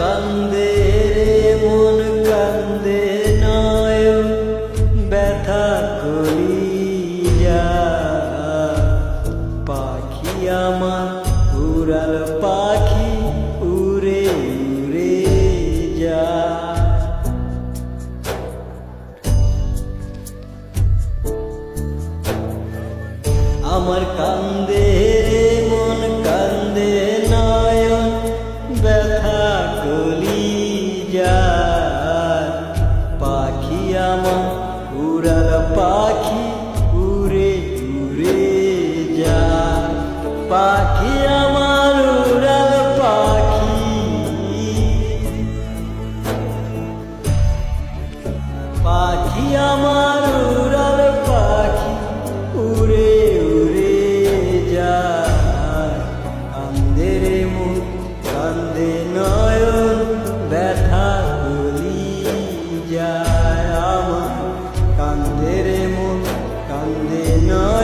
কান্দে রে, মন কান্দে নয়ন ব্যথা করি পাখি আমার উড়াল পাখি উড়ে উড়ে যা। আমার কান্দ আমার উড়াল পাখি উড়ে উড়ে যায়। কান্দে রে মুখ, কান্দে নয়ন, ব্যথা কলি যায়। আমার কান্দে মুখ, কান্দে নয়ন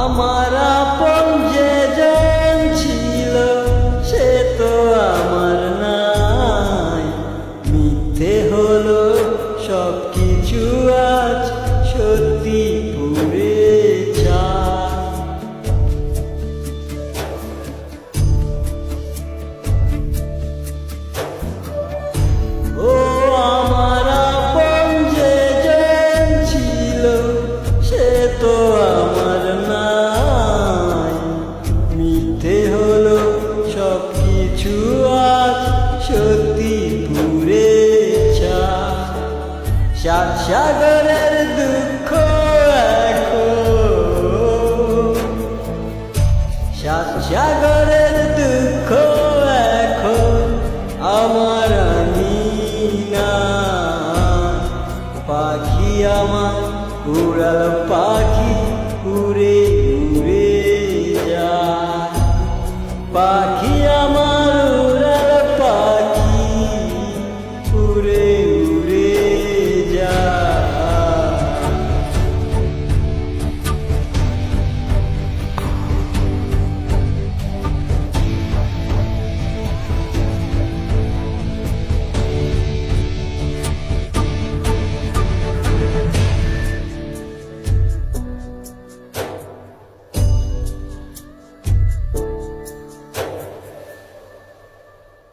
আমার আপন যে জন ছিল সে তো আমার নাই। মিথ্যে হলো সব কিছু আজ সাত সাগরের দুঃখ সাত সাগরের দুঃখ এখন আমার না পাখি আমার উড়াল পাখি উড়ে